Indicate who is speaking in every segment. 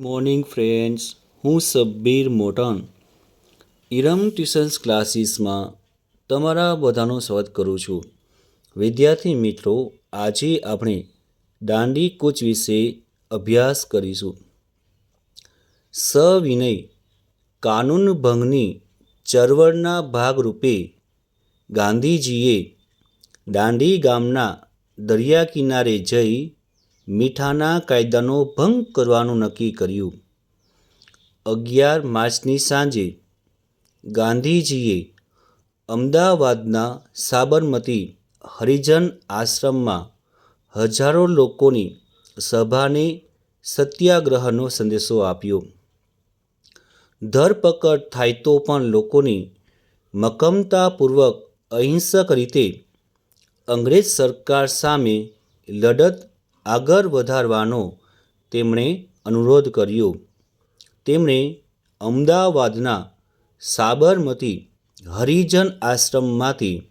Speaker 1: Morning friends હું Sabbir મોટન ઇરમ tuitions ક્લાસીસમાં તમારા બધાનું સ્વાગત કરું છું. વિદ્યાર્થી મિત્રો, આજે આપણે દાંડી કૂચ વિશે અભ્યાસ કરીશું. સવિનય કાનૂન ભંગની ચળવળના ભાગરૂપે ગાંધીજીએ દાંડી ગામના દરિયા કિનારે જઈ મીઠાના કાયદાનો ભંગ કરવાનું નક્કી કર્યું. અગિયાર માર્ચની સાંજે ગાંધીજીએ અમદાવાદના સાબરમતી હરિજન આશ્રમમાં હજારો લોકોની સભાને સત્યાગ્રહનો સંદેશો આપ્યો. ધરપકડ થાય તો પણ લોકોની મક્કમતાપૂર્વક અહિંસક રીતે અંગ્રેજ સરકાર સામે લડત આગળ વધારવાનો તેમણે અનુરોધ કર્યો. તેમણે અમદાવાદના સાબરમતી હરિજન આશ્રમમાંથી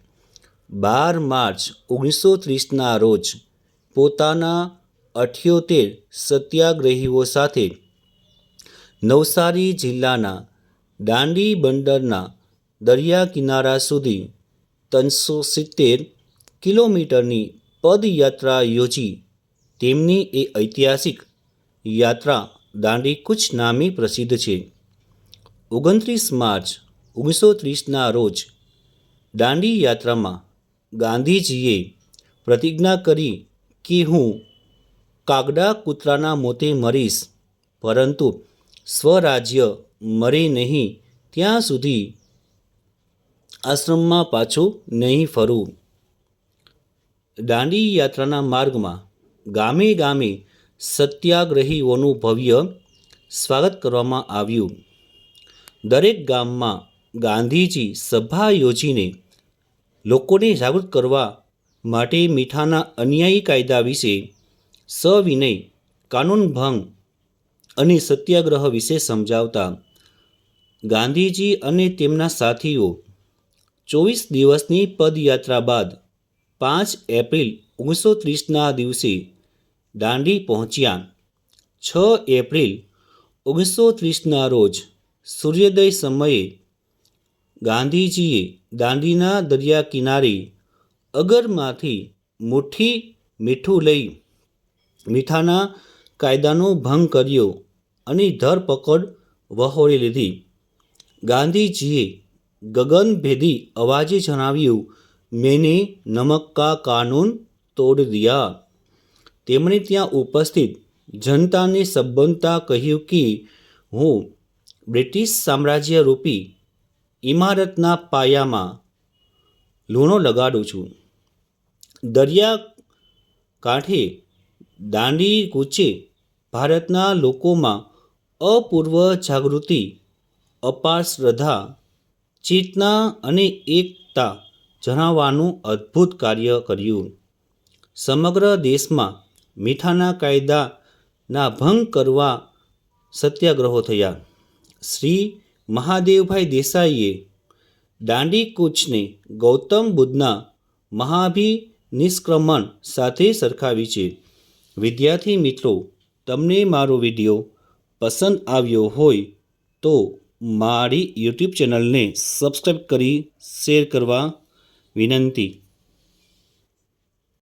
Speaker 1: બાર માર્ચ ઓગણીસો ત્રીસના રોજ પોતાના અઠ્યોતેર સત્યાગ્રહીઓ સાથે નવસારી જિલ્લાના દાંડી બંદરના દરિયા કિનારા સુધી ત્રણસો સિત્તેર કિલોમીટરની પદયાત્રા યોજી. તેમની એ ઐતિહાસિક યાત્રા દાંડી કૂચ નામે પ્રસિદ્ધ છે. ઓગણત્રીસ માર્ચ ઓગણીસો ત્રીસના રોજ દાંડી યાત્રામાં ગાંધીજીએ પ્રતિજ્ઞા કરી કે હું કાગડા કૂતરાના મોતે મરીશ, પરંતુ સ્વરાજ્ય મરે નહીં, ત્યાં સુધી આશ્રમમાં પાછું નહીં ફરું. દાંડી યાત્રાના માર્ગમાં ગામે ગામે સત્યાગ્રહીઓનું ભવ્ય સ્વાગત કરવામાં આવ્યું. દરેક ગામમાં ગાંધીજી સભા યોજીને લોકોને જાગૃત કરવા માટે મીઠાના અન્યાયી કાયદા વિશે સવિનય, કાનૂન ભંગ અને સત્યાગ્રહ વિશે સમજાવતા ગાંધીજી અને તેમના સાથીઓ ચોવીસ દિવસની પદયાત્રા બાદ પાંચ એપ્રિલ ઓગણીસો ત્રીસના દિવસે દાંડી પહોંચ્યા. છ એપ્રિલ, ઓગણીસો ત્રીસના રોજ સૂર્યોદય સમયે ગાંધીજીએ દાંડીના દરિયા કિનારે અગરમાંથી મુઠ્ઠી મીઠું લઈ મીઠાના કાયદાનો ભંગ કર્યો અને ધરપકડ વહોરી લીધી. ગાંધીજીએ ગગનભેદી અવાજે જણાવ્યું, મેને નમક કા કાનૂન તોડ દિયા. તેમણે ત્યાં ઉપસ્થિત જનતાને સંબોધતા કહ્યું કે, હું બ્રિટિશ સામ્રાજ્ય રૂપી ઇમારતના પાયામાં લૂણો લગાડું છું. દરિયા કાંઠે દાંડી કૂચે ભારતના લોકોમાં અપૂર્વ જાગૃતિ, અપાર શ્રદ્ધા, ચેતના અને એકતા જણાવવાનું અદ્ભુત કાર્ય કર્યું. સમગ્ર દેશમાં મીઠાના કાયદાના ભંગ કરવા સત્યાગ્રહો થયા. શ્રી મહાદેવભાઈ દેસાઈએ દાંડી કૂચને ગૌતમ બુદ્ધના મહાભિનિષ્ક્રમણ સાથે સરખાવી છે. વિદ્યાર્થી મિત્રો, તમને મારો વીડિયો પસંદ આવ્યો હોય તો મારી યુટ્યુબ ચેનલને સબસ્ક્રાઈબ કરી શેર કરવા વિનંતી.